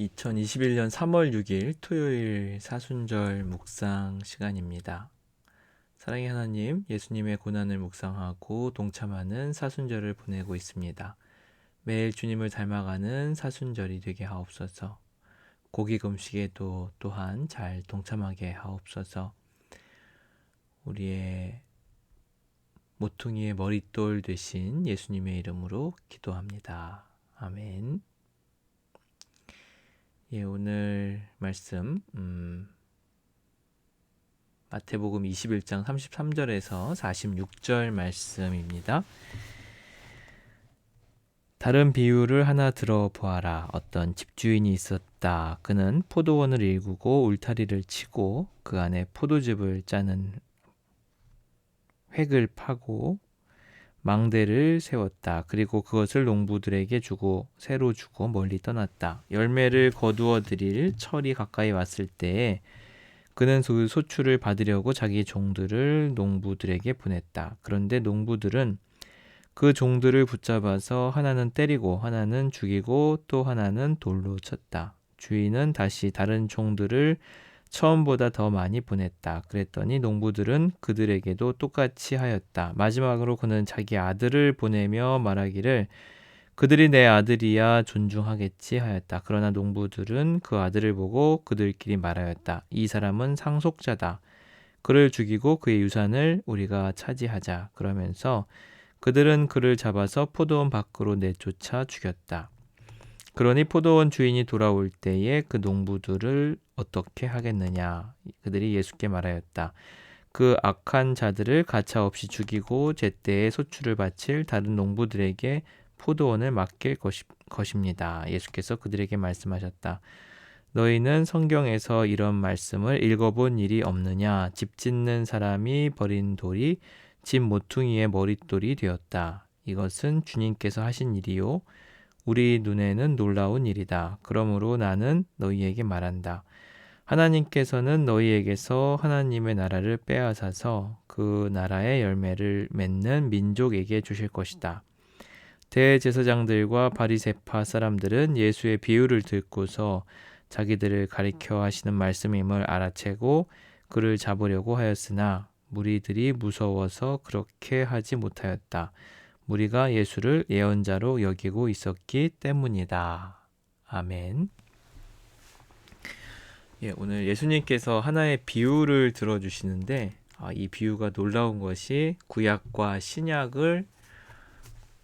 2021년 3월 6일 토요일 사순절 묵상 시간입니다. 사랑의 하나님, 예수님의 고난을 묵상하고 동참하는 사순절을 보내고 있습니다. 매일 주님을 닮아가는 사순절이 되게 하옵소서. 고기 금식에도 또한 잘 동참하게 하옵소서. 우리의 모퉁이의 머릿돌 되신 예수님의 이름으로 기도합니다. 아멘. 예, 오늘 말씀 음, 마태복음 21장 33절에서 46절 말씀입니다. 다른 비유를 하나 들어보아라. 어떤 집주인이 있었다. 그는 포도원을 일구고 울타리를 치고 그 안에 포도즙을 짜는 획을 파고 망대를 세웠다. 그리고 그것을 농부들에게 주고 새로 주고 멀리 떠났다. 열매를 거두어 드릴 철이 가까이 왔을 때에 그는 그 소출을 받으려고 자기 종들을 농부들에게 보냈다. 그런데 농부들은 그 종들을 붙잡아서 하나는 때리고 하나는 죽이고 또 하나는 돌로 쳤다. 주인은 다시 다른 종들을 처음보다 더 많이 보냈다. 그랬더니 농부들은 그들에게도 똑같이 하였다. 마지막으로 그는 자기 아들을 보내며 말하기를 그들이 내 아들이야 존중하겠지 하였다. 그러나 농부들은 그 아들을 보고 그들끼리 말하였다. 이 사람은 상속자다. 그를 죽이고 그의 유산을 우리가 차지하자. 그러면서 그들은 그를 잡아서 포도원 밖으로 내쫓아 죽였다. 그러니 포도원 주인이 돌아올 때에 그 농부들을 어떻게 하겠느냐? 그들이 예수께 말하였다. 그 악한 자들을 가차없이 죽이고 제때에 소출을 바칠 다른 농부들에게 포도원을 맡길 것이, 것입니다. 예수께서 그들에게 말씀하셨다. 너희는 성경에서 이런 말씀을 읽어본 일이 없느냐? 집 짓는 사람이 버린 돌이 집 모퉁이의 머릿돌이 되었다. 이것은 주님께서 하신 일이요. 우리 눈에는 놀라운 일이다. 그러므로 나는 너희에게 말한다. 하나님께서는 너희에게서 하나님의 나라를 빼앗아서 그 나라의 열매를 맺는 민족에게 주실 것이다. 대제사장들과 바리세파 사람들은 예수의 비유를 듣고서 자기들을 가리켜 하시는 말씀임을 알아채고 그를 잡으려고 하였으나 무리들이 무서워서 그렇게 하지 못하였다. 무리가 예수를 예언자로 여기고 있었기 때문이다. 아멘. 예, 오늘 예수님께서 하나의 비유를 들어주시는데 아, 이 비유가 놀라운 것이 구약과 신약을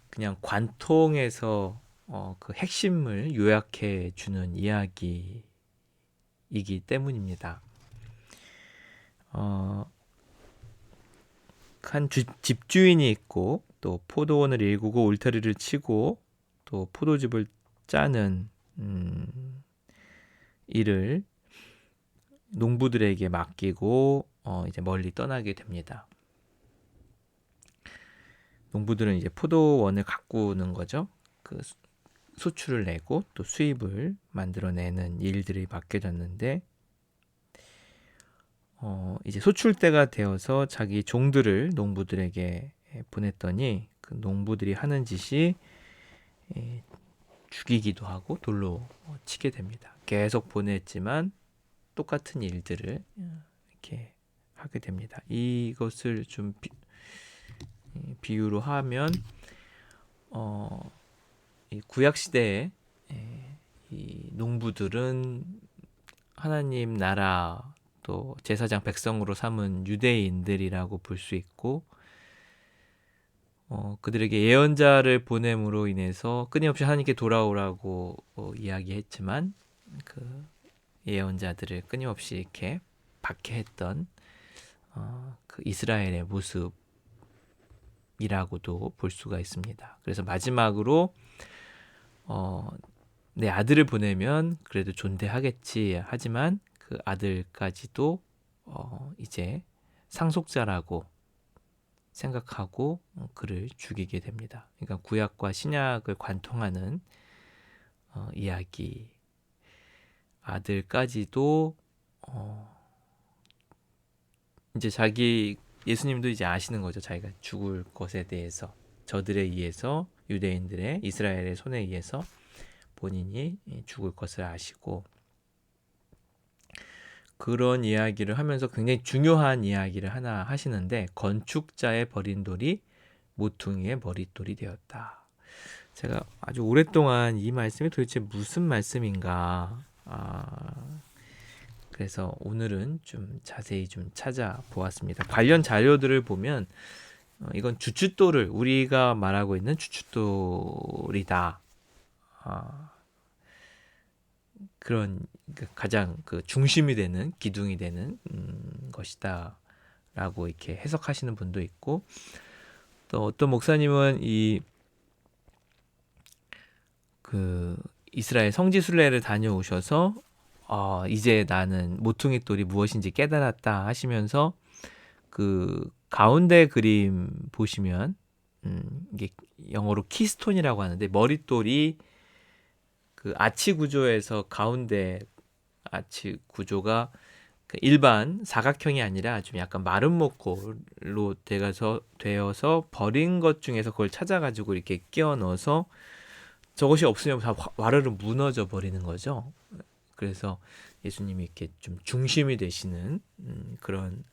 그냥 관통해서 어, 그 핵심을 요약해 주는 이야기이기 때문입니다. 어, 한 주, 집주인이 있고 또 포도원을 일구고 울타리를 치고 또 포도즙을 짜는 음, 일을 농부들에게 맡기고 어, 이제 멀리 떠나게 됩니다. 농부들은 이제 포도원을 가꾸는 거죠. 그 수출을 내고 또 수입을 만들어내는 일들이 맡겨졌는데 어, 이제 소출 때가 되어서 자기 종들을 농부들에게 보냈더니 그 농부들이 하는 짓이 예, 죽이기도 하고 돌로 치게 됩니다. 계속 보냈지만 똑같은 일들을 이렇게 하게 됩니다. 이것을 좀 비, 유로 하면 어, 이 구약 시대에 예, 이 농부들은 하나님 나라 또 제사장 백성으로 삼은 유대인들이라고 볼 수 있고 어, 그들에게 예언자를 보냄으로 인해서 끊임없이 하나님께 돌아오라고 어, 이야기했지만 그 예언자들을 끊임없이 이렇게 박해했던 어, 그 이스라엘의 모습이라고도 볼 수가 있습니다. 그래서 마지막으로 어, 내 아들을 보내면 그래도 존대하겠지. 하지만 그 아들까지도 어, 이제 상속자라고 생각하고 그를 죽이게 됩니다. 그러니까 구약과 신약을 관통하는 어, 이야기. 아들까지도 어, 이제 자기 예수님도 이제 아시는 거죠. 자기가 죽을 것에 대해서 저들에 의해서 유대인들의 이스라엘의 손에 의해서 본인이 죽을 것을 아시고 그런 이야기를 하면서 굉장히 중요한 이야기를 하나 하시는데 건축자의 버린 돌이 모퉁이의 머릿돌이 되었다. 제가 아주 오랫동안 이 말씀이 도대체 무슨 말씀인가 아, 그래서 오늘은 좀 자세히 좀 찾아보았습니다. 관련 자료들을 보면 어, 이건 주춧돌을 우리가 말하고 있는 주춧돌이다. 아, 그런 그 가장 그 중심이 되는 기둥이 되는 음, 것이다라고 이렇게 해석하시는 분도 있고 또 어떤 목사님은 이 그 이스라엘 성지 순례를 다녀오셔서 어, 이제 나는 모퉁이 돌이 무엇인지 깨달았다 하시면서 그 가운데 그림 보시면 음, 이게 영어로 키스톤이라고 하는데 머릿돌이 그 아치 구조에서 가운데 아치 구조가 그 일반 사각형이 아니라 좀 약간 마른 목골로 되어서 되어서 버린 것 중에서 그걸 찾아가지고 이렇게 끼워 넣어서 저것이 없으면 다 와르르 무너져 버리는 거죠. 그래서 예수님이 이렇게 좀 중심이 되시는 음, 그런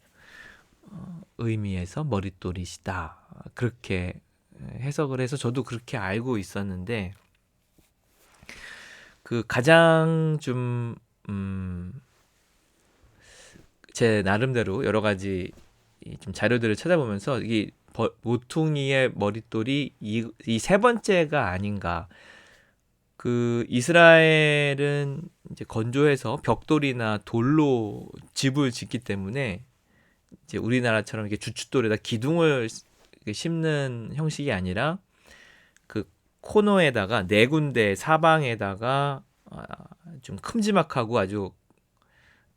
어, 의미에서 머릿돌이시다 그렇게 해석을 해서 저도 그렇게 알고 있었는데 그 가장 좀 음, 제 나름대로 여러 가지 좀 자료들을 찾아보면서 이 모퉁이의 머릿돌이 이, 이세 번째가 아닌가. 그 이스라엘은 이제 건조해서 벽돌이나 돌로 집을 짓기 때문에 이제 우리나라처럼 이렇게 주춧돌에다 기둥을 심는 형식이 아니라 그 코너에다가 네 군데 사방에다가 아, 좀 큼지막하고 아주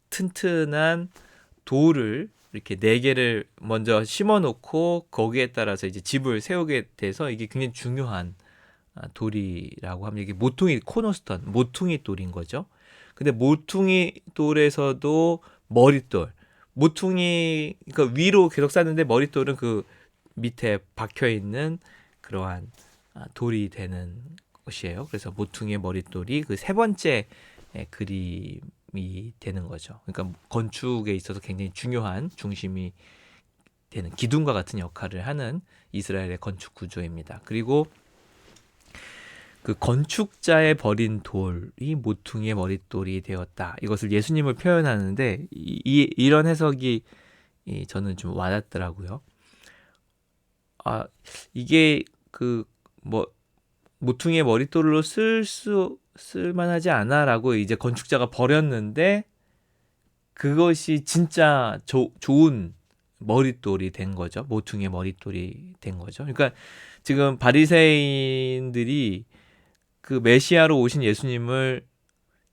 튼튼한 돌을 이렇게 네 개를 먼저 심어 놓고 거기에 따라서 이제 집을 세우게 돼서 이게 굉장히 중요한 아, 돌이라고 하면 이게 모퉁이 코너스턴, 모퉁이 돌인 거죠. 근데 모퉁이 돌에서도 머릿돌, 모퉁이 그 위로 계속 쌓는데 머릿돌은 그 밑에 박혀 있는 그러한 아, 돌이 되는 것이에요. 그래서 모퉁이의 머릿돌이 그 세 번째 그림 이 되는 거죠. 그러니까 건축에 있어서 굉장히 중요한 중심이 되는 기둥과 같은 역할을 하는 이스라엘의 건축 구조입니다. 그리고 그 건축자의 버린 돌이 모퉁이의 머릿돌이 되었다. 이것을 예수님을 표현하는데 이, 이 이 런 해석이 이, 저는 좀 와닿더라고요. 아 이게 그 뭐 모퉁이의 머릿돌로 쓸 수 쓸만하지 않아라고 이제 건축자가 버렸는데 그것이 진짜 조, 좋은 머릿돌이 된 거죠. 모퉁이의 머릿돌이 된 거죠. 그러니까 지금 바리새인들이 그 메시아로 오신 예수님을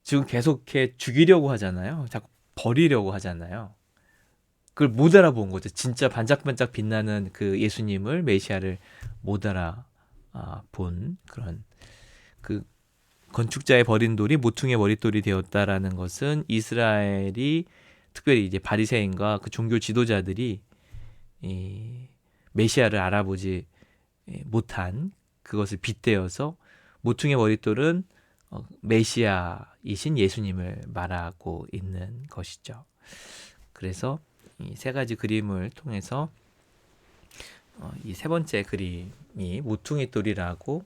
지금 계속해 죽이려고 하잖아요. 자꾸 버리려고 하잖아요. 그걸 못 알아본 거죠. 진짜 반짝반짝 빛나는 그 예수님을 메시아를 못 알아본 그런 그 건축자의 버린 돌이 모퉁이의 머릿돌이 되었다라는 것은 이스라엘이 특별히 이제 바리새인과 그 종교 지도자들이 이 메시아를 알아보지 못한 그것을 빗대어서 모퉁이의 머릿돌은 어, 메시아이신 예수님을 말하고 있는 것이죠. 그래서 이 세 가지 그림을 통해서 어, 이세 번째 그림이 모퉁이 돌이라고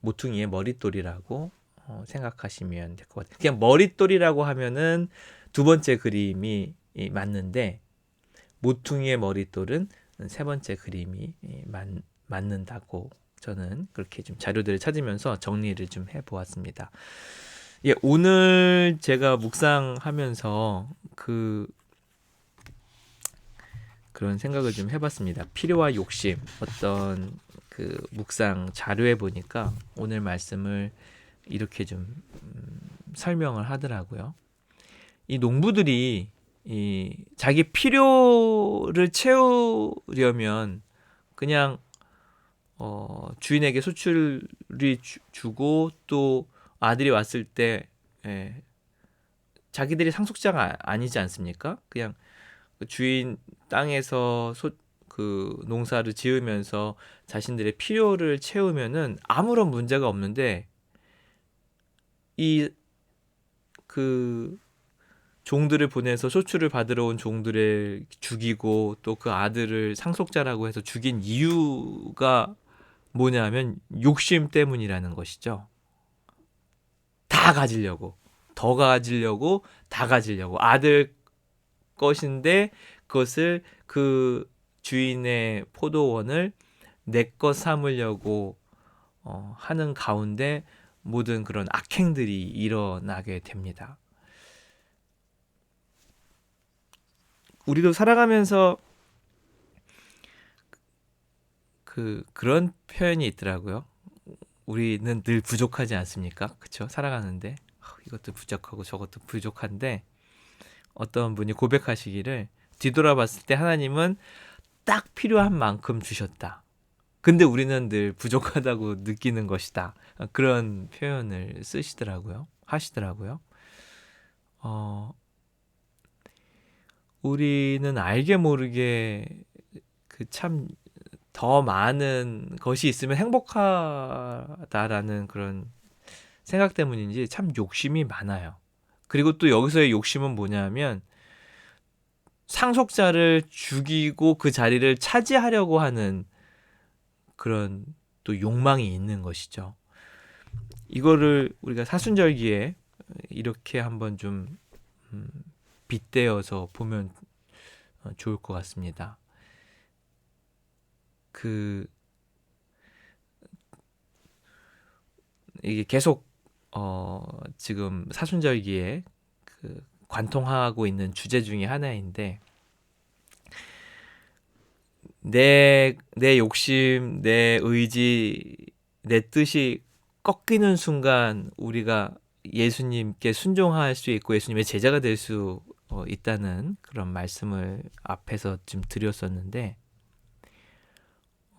모퉁이의 머릿돌이라고 어, 생각하시면 될 것 같아요. 그냥 머릿돌이라고 하면은 두 번째 그림이 맞는데 모퉁이의 머릿돌은 세 번째 그림이 맞, 맞는다고 저는 그렇게 좀 자료들을 찾으면서 정리를 좀 해보았습니다. 예, 오늘 제가 묵상하면서 그 그런 생각을 좀 해봤습니다. 필요와 욕심 어떤 그 묵상 자료에 보니까 오늘 말씀을 이렇게 좀 음, 설명을 하더라고요. 이 농부들이 이 자기 필요를 채우려면 그냥 어, 주인에게 소출이 주, 고또 아들이 왔을 때 예, 자기들이 상속자가 아니지 않습니까? 그냥 그 주인 땅에서 소, 그 농사를 지으면서 자신들의 필요를 채우면은 아무런 문제가 없는데 이 그 종들을 보내서 소출을 받으러 온 종들을 죽이고 또 그 아들을 상속자라고 해서 죽인 이유가 뭐냐면 욕심 때문이라는 것이죠. 다 가지려고 더 가지려고 다 가지려고 아들 것인데 그것을 그 주인의 포도원을 내 것 삼으려고 어, 하는 가운데 모든 그런 악행들이 일어나게 됩니다. 우리도 살아가면서 그 그런 표현이 있더라고요. 우리는 늘 부족하지 않습니까? 그렇죠? 살아가는데 어, 이것도 부족하고 저것도 부족한데 어떤 분이 고백하시기를 뒤돌아봤을 때 하나님은 딱 필요한 만큼 주셨다. 근데 우리는 늘 부족하다고 느끼는 것이다. 그런 표현을 쓰시더라고요. 하시더라고요. 어, 우리는 알게 모르게 그 참 더 많은 것이 있으면 행복하다라는 그런 생각 때문인지 참 욕심이 많아요. 그리고 또 여기서의 욕심은 뭐냐면 상속자를 죽이고 그 자리를 차지하려고 하는 그런 또 욕망이 있는 것이죠. 이거를 우리가 사순절기에 이렇게 한번 좀 음, 빗대어서 보면 어, 좋을 것 같습니다. 그 이게 계속 어 지금 사순절기에 그 관통하고 있는 주제 중에 하나인데 내, 내 욕심, 내 의지, 내 뜻이 꺾이는 순간 우리가 예수님께 순종할 수 있고 예수님의 제자가 될수 어, 있다는 그런 말씀을 앞에서 좀 드렸었는데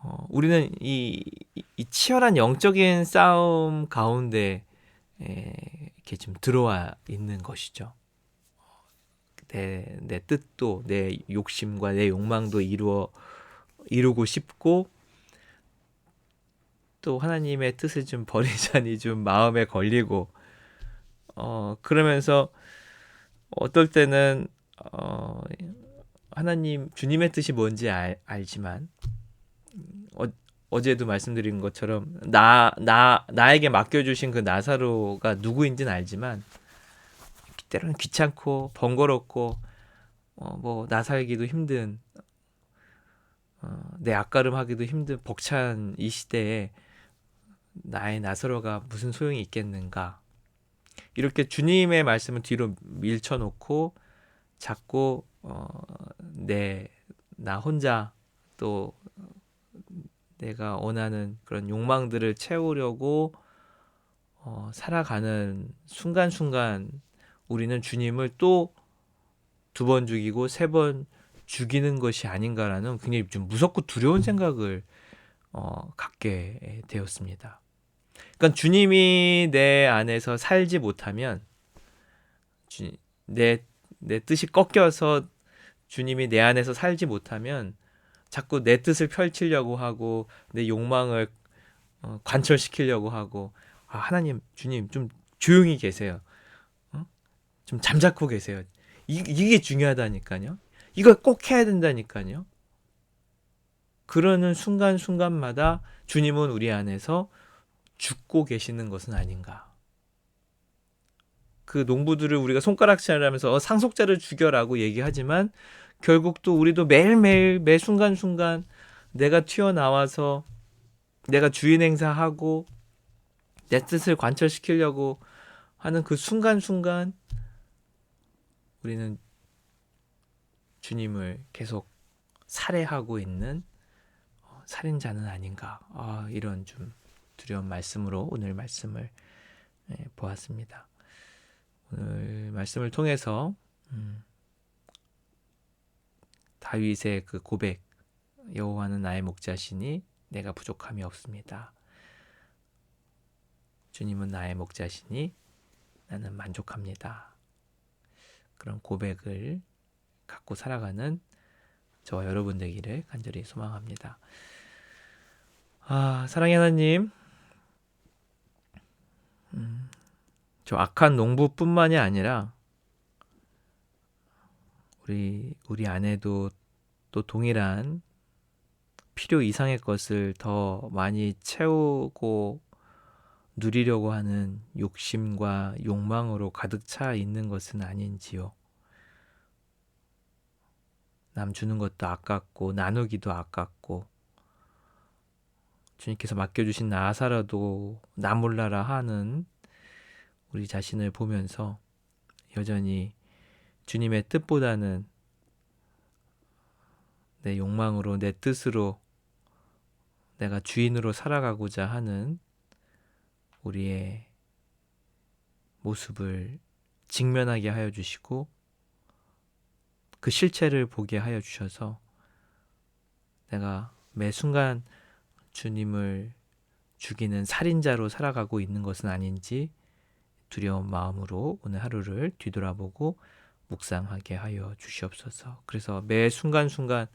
어, 우리는 이, 이 치열한 영적인 싸움 가운데 에, 이렇게 좀 들어와 있는 것이죠. 내, 내 뜻도 내 욕심과 내 욕망도 이루어 이루고 싶고 또 하나님의 뜻을 좀 버리자니 좀 마음에 걸리고 어 그러면서 어떨 때는 어 하나님 주님의 뜻이 뭔지 알, 알지만 어, 어제도 말씀드린 것처럼 나 나 나 에게 맡겨주신 그 나사로가 누구인지는 알지만 때로는 귀찮고 번거롭고 어, 뭐 나 살기도 힘든 어, 내 앞가름하기도 힘든 벅찬 이 시대에 나의 나사로가 무슨 소용이 있겠는가? 이렇게 주님의 말씀을 뒤로 밀쳐놓고 자꾸 어, 내 나 혼자 또 내가 원하는 그런 욕망들을 채우려고 어, 살아가는 순간순간 우리는 주님을 또 두 번 죽이고 세 번 죽이는 것이 아닌가라는 굉장히 좀 무섭고 두려운 생각을 어, 갖게 되었습니다. 그러니까 주님이 내 안에서 살지 못하면 주, 내, 내 뜻이 꺾여서 주님이 내 안에서 살지 못하면 자꾸 내 뜻을 펼치려고 하고 내 욕망을 어, 관철시키려고 하고 아, 하나님 주님 좀 조용히 계세요. 좀 잠자코 계세요. 이, 이게 중요하다니까요. 이걸 꼭 해야 된다니까요. 그러는 순간순간마다 주님은 우리 안에서 죽고 계시는 것은 아닌가. 그 농부들을 우리가 손가락질을 하면서 어, 상속자를 죽여라고 얘기하지만 결국 또 우리도 매일매일 매 순간순간 내가 튀어나와서 내가 주인 행사하고 내 뜻을 관철시키려고 하는 그 순간순간 우리는 주님을 계속 살해하고 있는 어, 살인자는 아닌가 아, 이런 좀 두려운 말씀으로 오늘 말씀을 예, 보았습니다. 오늘 말씀을 통해서 음, 다윗의 그 고백 여호와는 나의 목자시니 내가 부족함이 없습니다. 주님은 나의 목자시니 나는 만족합니다. 그런 고백을 갖고 살아가는 저와 여러분 되기를 간절히 소망합니다. 아, 사랑의 하나님, 음, 저 악한 농부뿐만이 아니라 우리 우리 안에도 또 동일한 필요 이상의 것을 더 많이 채우고 누리려고 하는 욕심과 욕망으로 가득 차 있는 것은 아닌지요. 남 주는 것도 아깝고 나누기도 아깝고 주님께서 맡겨주신 나사라도 나 몰라라 하는 우리 자신을 보면서 여전히 주님의 뜻보다는 내 욕망으로 내 뜻으로 내가 주인으로 살아가고자 하는 우리의 모습을 직면하게 하여 주시고 그 실체를 보게 하여 주셔서 내가 매 순간 주님을 죽이는 살인자로 살아가고 있는 것은 아닌지 두려운 마음으로 오늘 하루를 뒤돌아보고 묵상하게 하여 주시옵소서. 그래서 매 순간순간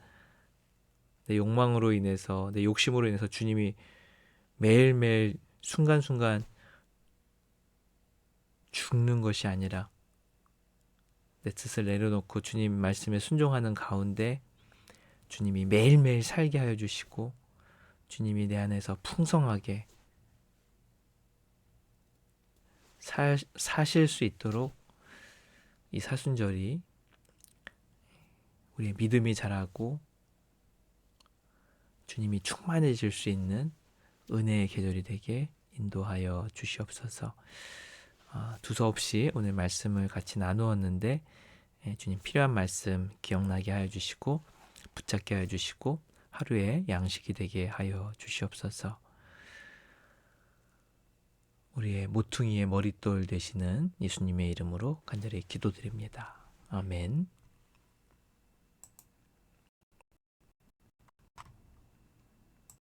내 욕망으로 인해서 내 욕심으로 인해서 주님이 매일매일 순간순간 죽는 것이 아니라 내 뜻을 내려놓고 주님 말씀에 순종하는 가운데 주님이 매일매일 살게 하여 주시고 주님이 내 안에서 풍성하게 사, 사실 수 있도록 이 사순절이 우리의 믿음이 자라고 주님이 충만해질 수 있는 은혜의 계절이 되게 인도하여 주시옵소서. 아, 두서없이 오늘 말씀을 같이 나누었는데 예, 주님 필요한 말씀 기억나게 하여 주시고 붙잡게 하여 주시고 하루의 양식이 되게 하여 주시옵소서. 우리의 모퉁이의 머릿돌 되시는 예수님의 이름으로 간절히 기도드립니다. 아멘.